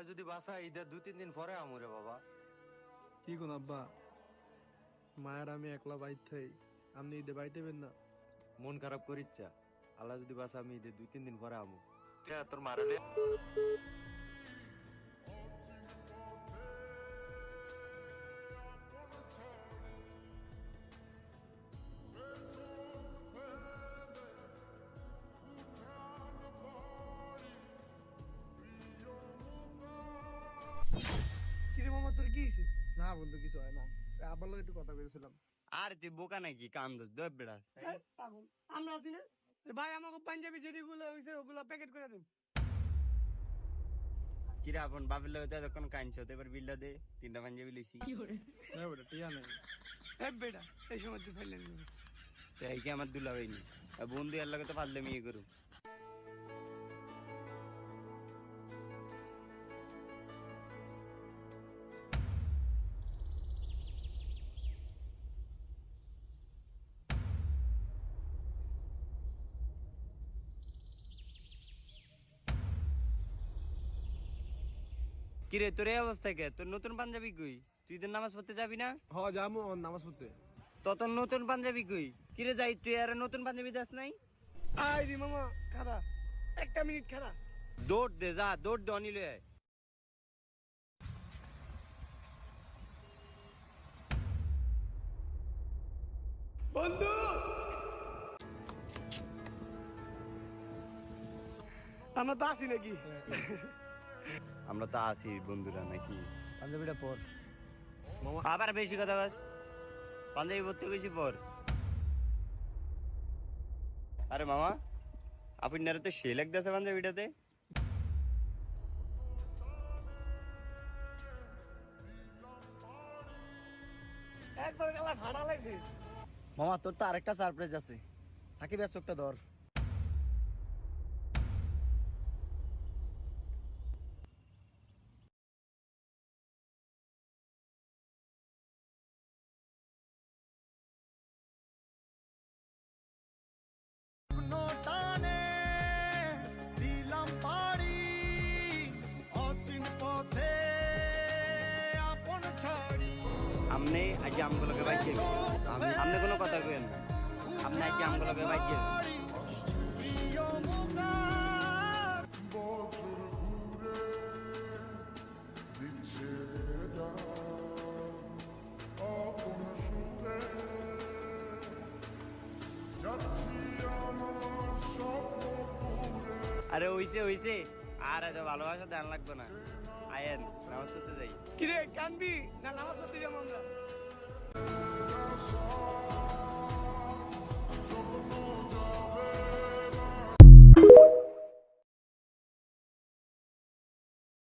আল্লাহ যদি বাসা ঈদের দু তিন দিন পরে আমরে বাবা। কি কোন আব্বা? মায়ের আমি একলা বাইর থাই আপনি ঈদে বাইতেবেন না? মন খারাপ করিচ্ছা। আল্লাহ যদি বাসা আমি ঈদের দুই তিন দিন পরে আমু। তোর মারালে তোর কি হয়েছে না বন্ধু কিছু হয় না। লগে একটু কথা কইছিলাম আর তুই বোকা নাকি? কান দোষ দব বেড়াস পাগল। আমরা আছি না? ভাই আমাকে পাঞ্জাবি যেগুলো হয়েছে ওগুলো প্যাকেট করে দেন। কিরা আপন বাপের লগে তো এতক্ষণ কাঁদছ তো এবার বিল্লা দে তিনটা পাঞ্জাবি লইছি। হ্যাঁ বেটা টিয়া নেই। এ বেটা এই সময় তুই তো এই কি আমার দুলা হয়নি বন্ধু এর লগে তো পারলে ইয়ে করু কিরে তোর এই অবস্থা কে? তোর নতুন পাঞ্জাবি কই? তুই তো নামাজ পড়তে যাবি না? হ যামু নামাজ পড়তে। তো তোর নতুন পাঞ্জাবি কই? কিরে যাই তুই আর নতুন পাঞ্জাবি দাস নাই? আয় রে মামা খারা একটা মিনিট খারা দৌড় দে যা দৌড় দে অনিলে। বন্ধু! আমরা তো আসি নাকি? আমরা তো আছি বন্ধুরা নাকি? পাঞ্জাবিটা পর। মামা। আবার বেশি কথা বাস পাঞ্জাবি পড়তে বেশি পর। আরে মামা আপনার তো সে লাগতেছে পাঞ্জাবিটাতে। মামা তোর তো আরেকটা সারপ্রাইজ আছে। সাকিব চোখটা ধর। আপনি আজ আমগুলোকে বাইকে আপনি কোনো কথা কেন আপনি আজ আমগুলোকে বাইকে আরে হইছে হইছে। আর এত ভালোবাসা ধ্যান লাগবে না। আয়েন, নামাজ পড়তে যাই। কিরে, কানবি? না, নামাজ আমরা